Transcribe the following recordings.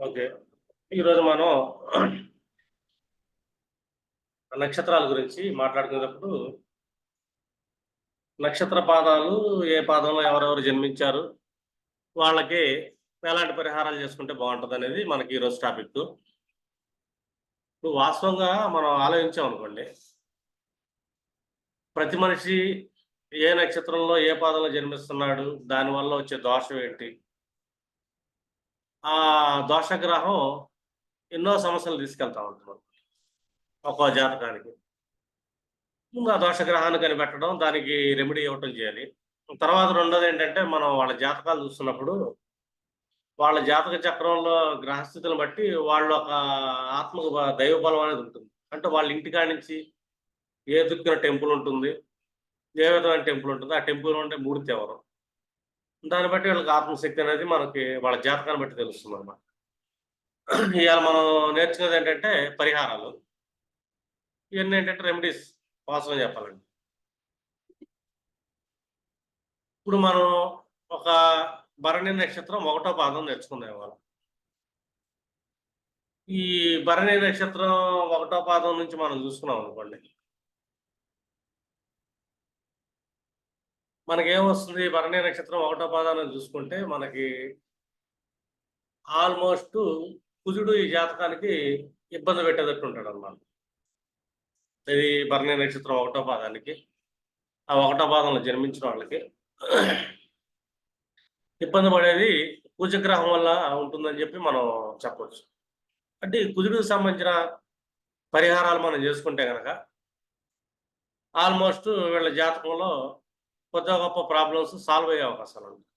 Okay. ఈరోజు మనం నక్షత్రాల గురించి మాట్లాడుకునేటప్పుడు నక్షత్ర పాదాలు ఏ పాదంలో ఎవరెవరు జన్మించారు వాళ్ళకి ఎలాంటి పరిహారాలు చేసుకుంటే బాగుంటుంది అనేది మనకి ఈరోజు టాపిక్. ఇప్పుడు వాస్తవంగా మనం ఆలోచించాం అనుకోండి ప్రతి మనిషి ఏ నక్షత్రంలో ఏ పాదంలో జన్మిస్తున్నాడు దానివల్ల వచ్చే దోషం ఏంటి ఆ దోషగ్రహం ఎన్నో సమస్యలు తీసుకెళ్తా ఉంటుంది ఒక్కో జాతకానికి. ముందు ఆ దోషగ్రహాన్ని కనిపెట్టడం దానికి రెమెడీ ఇవ్వటం చేయాలి. తర్వాత రెండోది ఏంటంటే మనం వాళ్ళ జాతకాలు చూస్తున్నప్పుడు వాళ్ళ జాతక చక్రంలో గ్రహస్థితులను బట్టి వాళ్ళ ఒక ఆత్మకు దైవ బలం అనేది ఉంటుంది. అంటే వాళ్ళ ఇంటికాడ నుంచి ఏ దిక్కున టెంపుల్ ఉంటుంది ఏ విధమైన టెంపుల్ ఉంటుంది ఆ టెంపుల్ ఉంటే మూడు ఎవరు దాన్ని బట్టి వీళ్ళకి ఆత్మశక్తి అనేది మనకి వాళ్ళ జాతకాన్ని బట్టి తెలుస్తుంది అనమాట ఇవాళ మనం నేర్చుకునేది ఏంటంటే పరిహారాలు. ఇవన్నీ ఏంటంటే రెమెడీస్ వాస్తవం చెప్పాలండి. ఇప్పుడు మనం ఒక భరణి నక్షత్రం ఒకటో పాదం నేర్చుకుందాం ఇవాళ. ఈ భరణి నక్షత్రం ఒకటో పాదం నుంచి మనం చూసుకున్నాం అనుకోండి. మనకేమొస్తుంది? భరణి నక్షత్రం ఒకటో పాదాన్ని చూసుకుంటే మనకి ఆల్మోస్ట్ కుజుడు ఈ జాతకానికి ఇబ్బంది పెట్టేటట్టు ఉంటాడు అనమాట ఇది భరణి నక్షత్రం ఒకటో పాదానికి ఆ ఒకటో పాదంలో జన్మించిన వాళ్ళకి ఇబ్బంది పడేది కుజగ్రహం వల్ల ఉంటుందని చెప్పి మనం చెప్పవచ్చు అంటే కుజుడికి సంబంధించిన పరిహారాలు మనం చేసుకుంటే కనుక ఆల్మోస్ట్ వీళ్ళ జాతకంలో కొద్ది గొప్ప ప్రాబ్లమ్స్ సాల్వ్ అయ్యే అవకాశాలు ఉంటాయి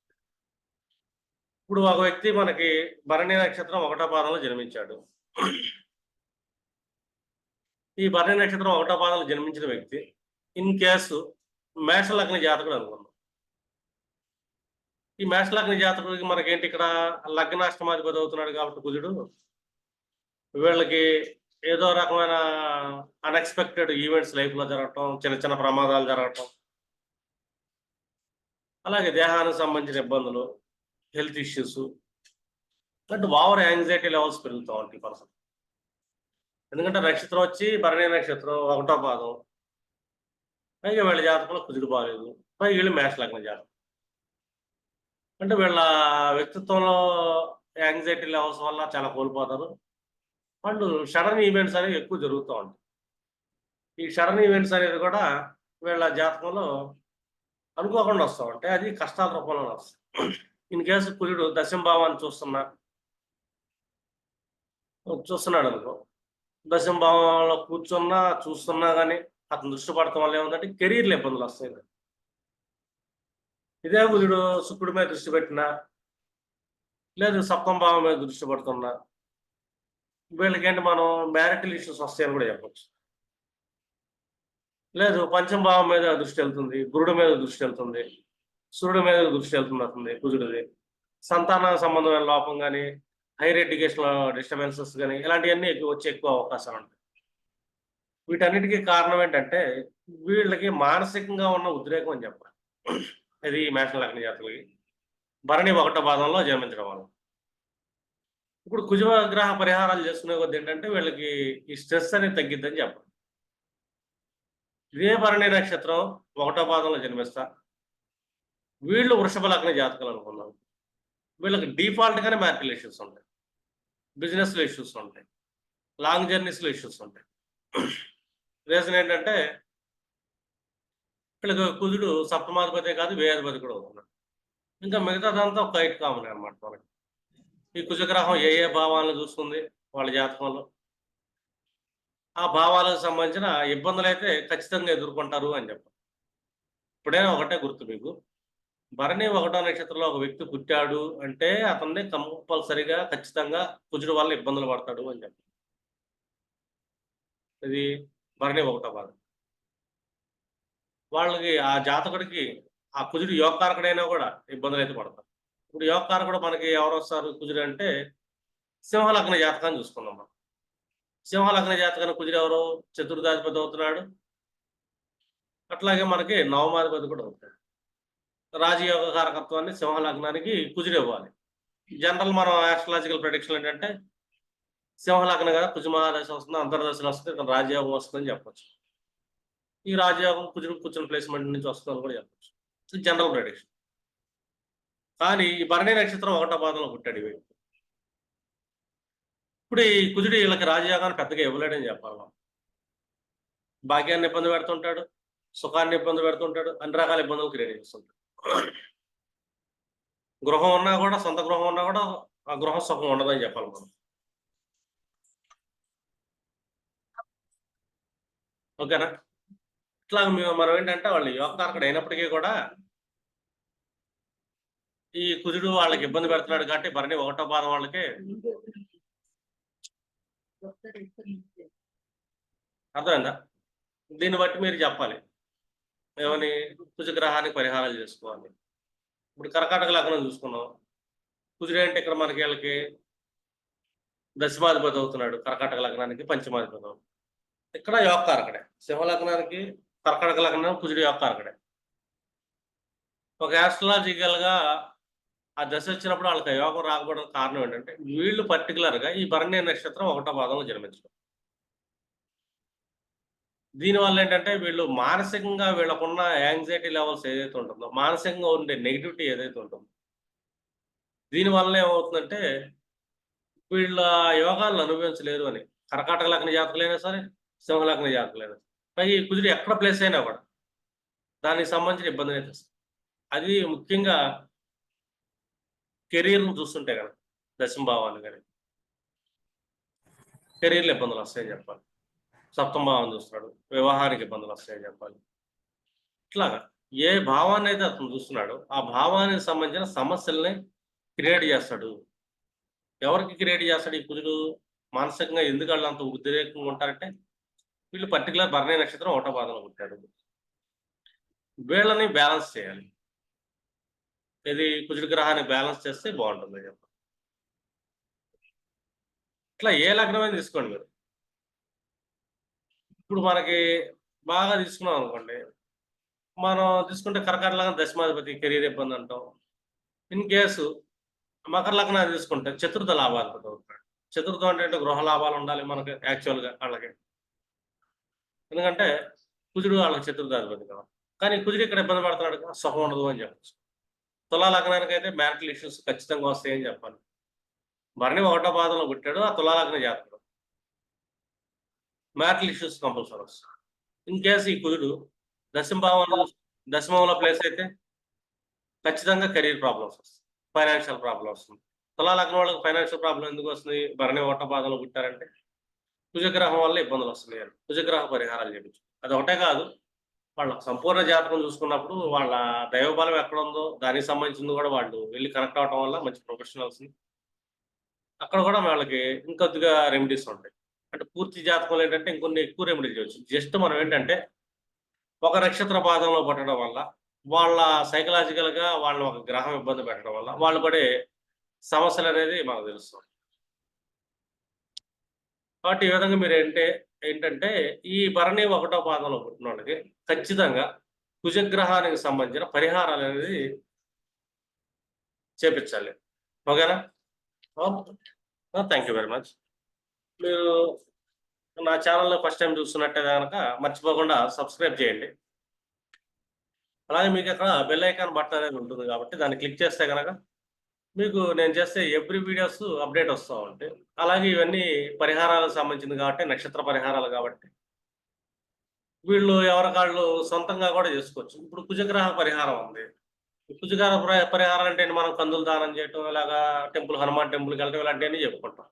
ఇప్పుడు ఒక వ్యక్తి మనకి భరణి నక్షత్రం ఒకటో పాదంలో జన్మించాడు. ఈ భరణి నక్షత్రం ఒకటో పాదంలో జన్మించిన వ్యక్తి ఇన్ కేసు మేషలగ్న జాతకుడు అనుకున్నాం ఈ మేషలగ్న జాతకుడికి మనకేంటి ఇక్కడ లగ్నాష్టమాధిపతి అవుతున్నాడు కాబట్టి కుజుడు. వీళ్ళకి ఏదో రకమైన అన్ఎక్స్పెక్టెడ్ ఈవెంట్స్ లైఫ్లో జరగటం చిన్న చిన్న ప్రమాదాలు జరగటం అలాగే దేహానికి సంబంధించిన ఇబ్బందులు హెల్త్ ఇష్యూస్ అంటే ఓవర్ యాంగ్జైటీ లెవెల్స్ పెరుగుతూ ఉంటాయి పర్సన్ ఎందుకంటే నక్షత్రం వచ్చి భరణి నక్షత్రం ఒకటో పాదం పైగా వీళ్ళ జాతకంలో కుదురు బాగాలేదు పైగా వీళ్ళు మేష లగ్న జాతకం. అంటే వీళ్ళ వ్యక్తిత్వంలో యాంగ్జైటీ లెవెల్స్ వల్ల చాలా కోల్పోతారు. అండ్ షడన్ ఈవెంట్స్ అనేవి ఎక్కువ జరుగుతూ ఉంటాయి. ఈ షడన్ ఈవెంట్స్ అనేది కూడా వీళ్ళ జాతకంలో అనుకోకుండా వస్తాం అంటే అది కష్టాల రూపంలో వస్తాయి ఇన్ కేసు కుజుడు దశంభావాన్ని చూస్తున్నా చూస్తున్నాడు అనుకో దశంభావంలో కూర్చున్నా చూస్తున్నా కానీ అతను దృష్టి పడటం వల్ల ఏముందంటే కెరీర్లు ఇబ్బందులు వస్తాయి. ఇదే కుజుడు శుక్రుడి మీద దృష్టి పెట్టినా లేదు సప్తం భావం మీద దృష్టి పడుతున్నా వీళ్ళకేంటి మనం మ్యారిటల్ ఇష్యూస్ వస్తాయని కూడా చెప్పచ్చు. లేదు పంచమ భావం మీద దృష్టి వెళ్తుంది గురుడు మీద దృష్టి వెళ్తుంది సూర్యుడి మీద దృష్టి వెళ్తుంది అతని కుజుడిది సంతాన సంబంధమైన లోపం కానీ హైయర్ ఎడ్యుకేషన్ డిస్టర్బెన్సెస్ కానీ ఇలాంటివన్నీ ఎక్కువ వచ్చే ఎక్కువ అవకాశాలు ఉంటాయి. వీటన్నిటికీ కారణం ఏంటంటే వీళ్ళకి మానసికంగా ఉన్న ఉద్రేకం అని చెప్పాలి. ఇది మేష లగ్న జాతకులకి. భరణి ఒకటో పాదంలో జన్మించడం వల్ల. ఇప్పుడు కుజగ్రహ పరిహారాలు చేసుకునే కొద్ది ఏంటంటే వీళ్ళకి ఈ స్ట్రెస్ అనేది తగ్గిద్దని చెప్పాలి. ఇదే నక్షత్రం ఒకటో పాదంలో జన్మిస్తా. వీళ్ళు వృషభ లగ్న జాతకాలు అనుకున్నాం. వీళ్ళకి డిఫాల్ట్గానే మ్యారిటల్ ఇష్యూస్ ఉంటాయి. బిజినెస్లో ఇష్యూస్ ఉంటాయి. లాంగ్ జర్నీస్లో ఇష్యూస్ ఉంటాయి. రీజన్ ఏంటంటే వీళ్ళకి కుజుడు సప్తమాధిపతి కాదు వేయాధిపతి కూడా అవుతున్నాడు ఇంకా మిగతాదంతా ఒక కైట్ కామన్ అనమాట మనకి. ఈ కుజగ్రహం ఏ ఏ భావాలను చూస్తుంది వాళ్ళ జాతకంలో? ఆ భావాలకు సంబంధించిన ఇబ్బందులు అయితే ఖచ్చితంగా ఎదుర్కొంటారు అని చెప్పారు ఇప్పుడైనా ఒకటే గుర్తు మీకు. భరణి ఒకటో నక్షత్రంలో ఒక వ్యక్తి పుట్టాడు అంటే అతన్ని కంపల్సరిగా ఖచ్చితంగా కుజుడు వల్ల ఇబ్బందులు పడతాడు అని చెప్పి ఇది భరణి ఒకటో భాగం. వాళ్ళకి ఆ జాతకుడికి ఆ కుజుడు యోగకారకుడైనా కూడా ఇబ్బందులు అయితే పడతారు. ఇప్పుడు యోగకారకుడు మనకి ఎవరు వస్తారు కుజుడు అంటే సింహలగ్న జాతకాన్ని చూసుకుందాం మనం. సింహలగ్న జాతకాన్ని కుజుడు చతుర్థాధిపతి అవుతున్నాడు. అట్లాగే మనకి నవమాధిపతి కూడా అవుతాడు. రాజయోగ కారకత్వాన్ని సింహలగ్నానికి కుజుడు జనరల్ మనం ఆస్ట్రాలజికల్ ప్రొడిక్షన్ ఏంటంటే సింహలగ్నం కదా కుజుమహాదశ వస్తుంది అంతర్దశలు వస్తుంది ఇక్కడ రాజయోగం వస్తుందని చెప్పొచ్చు. ఈ రాజయోగం కుజుడు కూర్చుని ప్లేస్మెంట్ నుంచి వస్తుందని కూడా చెప్పొచ్చు. జనరల్ ప్రొడిక్షన్ కానీ ఈ భరణి నక్షత్రం ఒకటో పాదంలో పుట్టాడు వీడు. ఇప్పుడు ఈ కుజుడు వీళ్ళకి రాజయోగాన్ని పెద్దగా ఇవ్వలేడని చెప్పాలి మనం. భాగ్యాన్ని ఇబ్బంది పెడుతుంటాడు సుఖాన్ని ఇబ్బంది పెడుతుంటాడు అన్ని రకాల ఇబ్బందులు క్రియేట్ చేస్తుంటాడు. గృహం ఉన్నా కూడా సొంత గృహం ఉన్నా కూడా ఆ గృహం సుఖం ఉండదని చెప్పాలి మనం. ఓకేనా? ఇట్లా మేము మనం ఏంటంటే వాళ్ళు యోగకారకుడు అయినప్పటికీ కూడా ఈ కుజుడు వాళ్ళకి ఇబ్బంది పెడుతున్నాడు కాబట్టి భరణి ఒకటో పాదం వాళ్ళకి అర్థమైందా? దీన్ని బట్టి మీరు చెప్పాలి. ఏమని? కుజగ్రహానికి పరిహారాలు చేసుకోవాలి. ఇప్పుడు కర్కాటక లగ్నం చూసుకున్నాం. కుజుడు అంటే ఇక్కడ మనకి వీళ్ళకి దశమాధిపతి అవుతున్నాడు. కర్కాటక లగ్నానికి పంచమాధిపతి అవుతున్నాడు. ఇక్కడ యోగకారకుడే. సింహ లగ్నానికి కర్కాటక లగ్నం కుజుడు యోగకారకుడే. ఒక ఆస్ట్రాలజికల్గా ఆ దశ వచ్చినప్పుడు వాళ్ళకి యోగం రాకపోవడానికి కారణం ఏంటంటే వీళ్ళు పర్టికులర్గా ఈ భరణ్య నక్షత్రం ఒకటో పాదంలో జన్మించడం. దీనివల్ల ఏంటంటే వీళ్ళు మానసికంగా వీళ్ళకున్న యాంగ్జైటీ లెవెల్స్ ఏదైతే ఉంటుందో మానసికంగా ఉండే నెగిటివిటీ ఏదైతే ఉంటుందో దీనివల్ల ఏమవుతుందంటే వీళ్ళ యోగాలను అనుభవించలేరు అని. కర్కాటక లగ్న జాతకులైనా సరే సింహలగ్న జాతకులైనా సరే పైగా ఈ కుదిరి ఎక్కడ ప్లేస్ అయినా కూడా దానికి సంబంధించిన ఇబ్బంది అయితే అది ముఖ్యంగా కెరీర్ను చూస్తుంటే కదా దశమ కానీ కెరీర్లో ఇబ్బందులు వస్తాయని చెప్పాలి. సప్తమ భావం చూస్తున్నాడు వ్యవహారిక ఇబ్బందులు వస్తాయని చెప్పాలి. ఇట్లాగా ఏ భావాన్ని అయితే అతను చూస్తున్నాడో ఆ భావానికి సంబంధించిన సమస్యల్ని క్రియేట్ చేస్తాడు. ఎవరికి క్రియేట్ చేస్తాడు ఈ కుజుడు? మానసికంగా ఎందుకు వాళ్ళు అంత ఉద్రేకంగా ఉంటారంటే వీళ్ళు పర్టికులర్ భరణి నక్షత్రం ఒకటో పాదంలో పుట్టాడు. వీళ్ళని బ్యాలెన్స్ చేయాలి. ఇది కుజుడి గ్రహాన్ని బ్యాలెన్స్ చేస్తే బాగుంటుంది చెప్ప ఇట్లా ఏ లగ్నమైనా తీసుకోండి మీరు. ఇప్పుడు మనకి బాగా తీసుకున్నాం అనుకోండి మనం తీసుకుంటే కర్కాట దశమాధిపతి కెరీర్ ఇబ్బంది అంటాం. ఇన్ కేసు మకర లగ్నాన్ని తీసుకుంటే చతుర్థ లాభాధిపతి అవుతాడు చతుర్థం అంటే ఏంటో గృహ లాభాలు ఉండాలి మనకి యాక్చువల్గా వాళ్ళకి. ఎందుకంటే కుజుడు వాళ్ళకి చతుర్థాధిపతి కావాలి. కానీ కుజుడు ఇక్కడ ఇబ్బంది పడుతున్నాడు కదా, సుఖం ఉండదు అని చెప్పచ్చు. తులా లగ్నానికి అయితే మ్యారిటల్ ఇష్యూస్ ఖచ్చితంగా వస్తాయని చెప్పాలి. భరణి ఒకటో పాదంలో పుట్టాడు ఆ తులా లగ్న జాతకుడు. మ్యారిటల్ ఇష్యూస్ కంపల్సరీ వస్తాయి. ఇన్ కేసు ఈ కుజుడు దశమభావంలో దశమంలో ప్లేస్ అయితే ఖచ్చితంగా కెరీర్ ప్రాబ్లమ్స్ వస్తాయి. ఫైనాన్షియల్ ప్రాబ్లం వస్తుంది తులా లగ్నం వాళ్ళకి ఫైనాన్షియల్ ప్రాబ్లం ఎందుకు వస్తుంది? భరణి ఒకటో పాదంలో పుట్టారంటే కుజగ్రహం వల్ల ఇబ్బందులు వస్తున్నాయి కుజగ్రహ పరిహారాలు చేయించు అది ఒకటే కాదు వాళ్ళ సంపూర్ణ జాతకం చూసుకున్నప్పుడు వాళ్ళ దైవబలం ఎక్కడ ఉందో దానికి సంబంధించింది కూడా వాళ్ళు వెళ్ళి కనెక్ట్ అవడం వల్ల మంచి ప్రొఫెషనల్స్ని అక్కడ కూడా వాళ్ళకి ఇంకొద్దిగా రెమెడీస్ ఉంటాయి. అంటే పూర్తి జాతకంలో ఏంటంటే ఇంకొన్ని ఎక్కువ రెమెడీ చేయవచ్చు. జస్ట్ మనం ఏంటంటే ఒక నక్షత్ర పాదంలో పట్టడం వల్ల వాళ్ళ సైకలాజికల్గా వాళ్ళ ఒక గ్రహం ఇబ్బంది పెట్టడం వల్ల వాళ్ళు పడే సమస్యలు అనేది మనకు తెలుస్తుంది కాబట్టి ఈ విధంగా మీరు ఏంటంటే ఏంటంటే ఈ భరణి ఒకటో పాదంలో పుట్టిన వాళ్ళకి ఖచ్చితంగా కుజగ్రహానికి సంబంధించిన పరిహారాలు అనేది చేపించాలి. ఓకేనా? థ్యాంక్ యూ వెరీ మచ్ మీరు నా ఛానల్లో ఫస్ట్ టైం చూస్తున్నట్టే కనుక మర్చిపోకుండా సబ్స్క్రైబ్ చేయండి. అలాగే మీకు అక్కడ బెల్ ఐకాన్ బటన్ అనేది ఉంటుంది కాబట్టి దాన్ని క్లిక్ చేస్తే కనుక మీకు నేను చేస్తే ఎవ్రీ వీడియోస్ అప్డేట్ వస్తూ ఉంటాయి అలాగే ఇవన్నీ పరిహారాలకు సంబంధించింది కాబట్టి నక్షత్ర పరిహారాలు కాబట్టి వీళ్ళు ఎవరికాళ్ళు సొంతంగా కూడా చేసుకోవచ్చు. ఇప్పుడు కుజగ్రహ పరిహారం ఉంది. కుజగ్రహ పరిహారం అంటే మనం కందులు దానం చేయటం ఇలాగా టెంపుల్ హనుమాన్ టెంపుల్కి వెళ్ళటం ఇలాంటివన్నీ చెప్పుకుంటాం.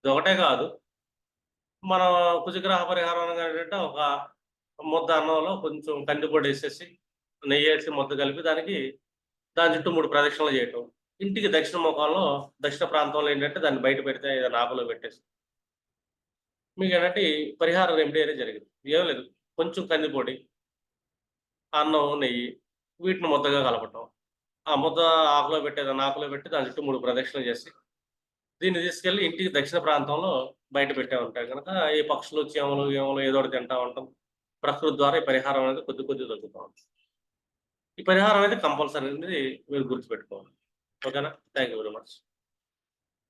ఇది ఒకటే కాదు. మనం కుజగ్రహ పరిహారం ఏంటంటే ఒక ముద్ద అన్నంలో కొంచెం కందిపొడి వేసేసి నెయ్యి వేసి ముద్ద కలిపి దానికి దాని చుట్టూ మూడు ప్రదక్షిణలు చేయటం. ఇంటికి దక్షిణ ముఖంలో దక్షిణ ప్రాంతంలో ఏంటంటే దాన్ని బయట పెడితే ఏదైనా ఆకులో పెట్టేసి. మీకు ఏంటంటే పరిహారం పరిహార రెమెడీ అనేది జరిగింది. ఏం లేదు. కొంచెం కందిపొడి అన్నం నెయ్యి వీటిని ముద్దగా కలపటం. ఆ ముద్ద ఆకులో పెట్టేదాన్ని ఆకులో పెట్టి దాని చుట్టూ మూడు ప్రదక్షిణలు చేసి దీన్ని తీసుకెళ్ళి ఇంటికి దక్షిణ ప్రాంతంలో బయట పెట్టే ఉంటాయి కనుక ఈ పక్షులు చీమలు గేమలు ఏదో ఒకటి తింటా ఉంటాం. ప్రకృతి ద్వారా ఈ పరిహారం అనేది కొద్ది కొద్ది తగ్గుతూ ఉంటుంది. ఈ పరిహారం అనేది కంపల్సరీ అనేది మీరు గుర్తుపెట్టుకోవాలి. ఓకేనా థ్యాంక్ యూ వెరీ మచ్